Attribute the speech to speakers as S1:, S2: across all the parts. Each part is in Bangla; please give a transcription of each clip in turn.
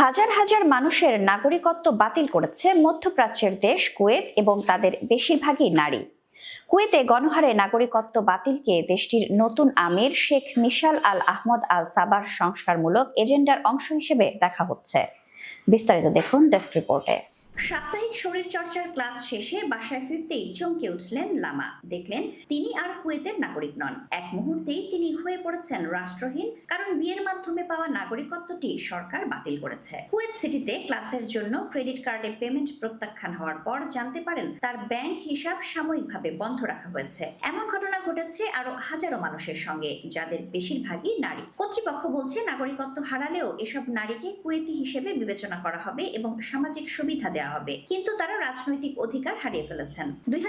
S1: হাজার হাজার মানুষের নাগরিকত্ব বাতিল করেছে মধ্যপ্রাচ্যের দেশ কুয়েত এবং তাদের বেশিরভাগই নারী। কুয়েতে গণহারে নাগরিকত্ব বাতিলকে দেশটির নতুন আমির শেখ মিশাল আল আহমদ আল সাবার সংস্কারমূলক এজেন্ডার অংশ হিসেবে দেখা হচ্ছে। বিস্তারিত দেখুন ডেস্ক রিপোর্টে। সাপ্তাহিক শরীর চর্চার ক্লাস শেষে বাসায় ফিরতেই চমকে উঠলেন লামা। দেখলেন তিনি আর কুয়েতের নাগরিক নন। এক মুহূর্তেই তিনি হয়ে পড়েছেন রাষ্ট্রহীন, কারণ বিয়ের মাধ্যমে পাওয়া নাগরিকত্বটি সরকার বাতিল করেছে। কুয়েত সিটিতে ক্লাসের জন্য ক্রেডিট কার্ডে পেমেন্ট প্রত্যাখ্যান হওয়ার পর জানতে পারেন, তার ব্যাংক হিসাব সাময়িকভাবে বন্ধ রাখা হয়েছে। এমন ঘটনা ঘটেছে আরও হাজারো মানুষের সঙ্গে, যাদের বেশিরভাগই নারী। কর্তৃপক্ষ বলছে, নাগরিকত্ব হারালেও এসব নারীকে কুয়েতি হিসেবে বিবেচনা করা হবে এবং সামাজিক সুবিধা দেওয়া হবে। কিন্তু তারা রাজনৈতিক অধিকার হারিয়ে ফেলেছেন। দুই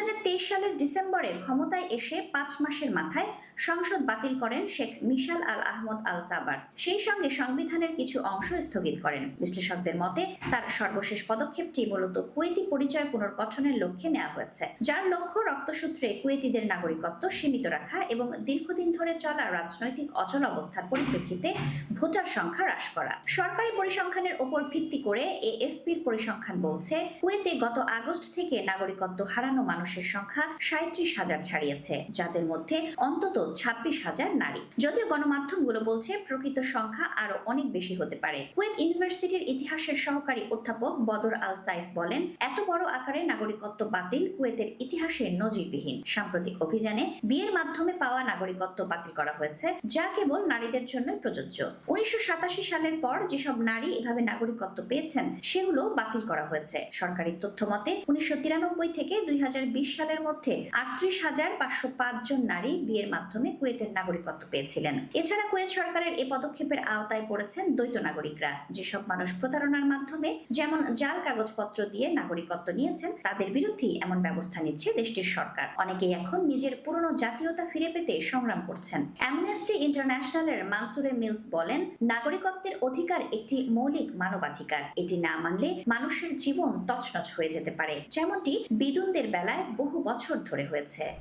S1: সালের ডিসেম্বরে ক্ষমতায় এসে পাঁচ মাসের মাথায় সংসদ বাতিল করেন শেখ মিশাল আল আহমদ আল সাবার। সেই সঙ্গে সংবিধানের কিছু অংশ স্থগিত করেন। বিশ্লেষকদের মতে, তার সর্বশেষ পদক্ষেপটি মূলত কুয়েতি পরিচয় পুনর্গঠনের লক্ষ্যে নেওয়া হয়েছে, যার লক্ষ্য রক্তসূত্রে কুয়েতিদের নাগরিকত্ব সীমিত রাখা এবং দীর্ঘদিন ধরে চলা রাজনৈতিক অচল অবস্থার পরিপ্রেক্ষিতে ভোটার সংখ্যা হ্রাস করা। সরকারি পরিসংখ্যানের ওপর ভিত্তি করে এএফপির পরিসংখ্যান বলছে কুয়েতে গত আগস্ট থেকে নাগরিকত্ব হারানো মানুষের সংখ্যা সাঁত্রিশ হাজার ছাড়িয়েছে, যাদের মধ্যে অন্তত ছাব্বিশ হাজার নারী। যদিও গণমাধ্যমগুলো বলছে, প্রকৃত সংখ্যা আরও অনেক বেশি হতে পারে। কুয়েত ইউনিভার্সিটির ইতিহাসের সহকারী অধ্যাপক বদর আল সাইফ বলেন, এত বড় আকারে নাগরিকত্ব বাতিল কুয়েতের ইতিহাসে নজিরবিহীন। সাম্প্রতিক অভিযানে বিয়ের মাধ্যমে পাওয়া নাগরিকত্ব বাতিল করা হয়েছে, যা কেবল নারীদের জন্য প্রযোজ্য। উনিশশো সাতাশি সালের পর যেসব নারী এভাবে নাগরিকত্ব পেয়েছেন, সেগুলো বাতিল করা হয়েছে। সরকারি তথ্য মতে উনিশশো তিরানব্বই থেকে দুই সালের মধ্যে আটত্রিশ হাজার পাঁচশো জন নারী বিয়ের মাধ্যমে কুয়েতের নাগরিকত্ব পেয়েছিলেন। এছাড়া কুয়েত সরকারের এই পদক্ষেপের আওতায় পড়েছেন দ্বৈত নাগরিকরা। যেসব মানুষ প্রতারণার মাধ্যমে, যেমন জাল কাগজপত্র দিয়ে নাগরিকত্ব নিয়েছেন, তাদের বিরুদ্ধেই এমন ব্যবস্থা নিচ্ছে দেশটির সরকার। অনেকেই এখন নিজের পুরনো জাতীয়তা ফিরে পেতে সংগ্রাম করছেন। অ্যামনেস্টি ইন্টারন্যাশনালের মানসুরে মিলস বলেন, নাগরিকত্বের অধিকার একটি মৌলিক মানবাধিকার। এটি না মানলে মানুষের জীবন তছনছ হয়ে যেতে পারে। যেমনটি বিদুনদের বেলায় বহু বছর ধরে হয়েছে।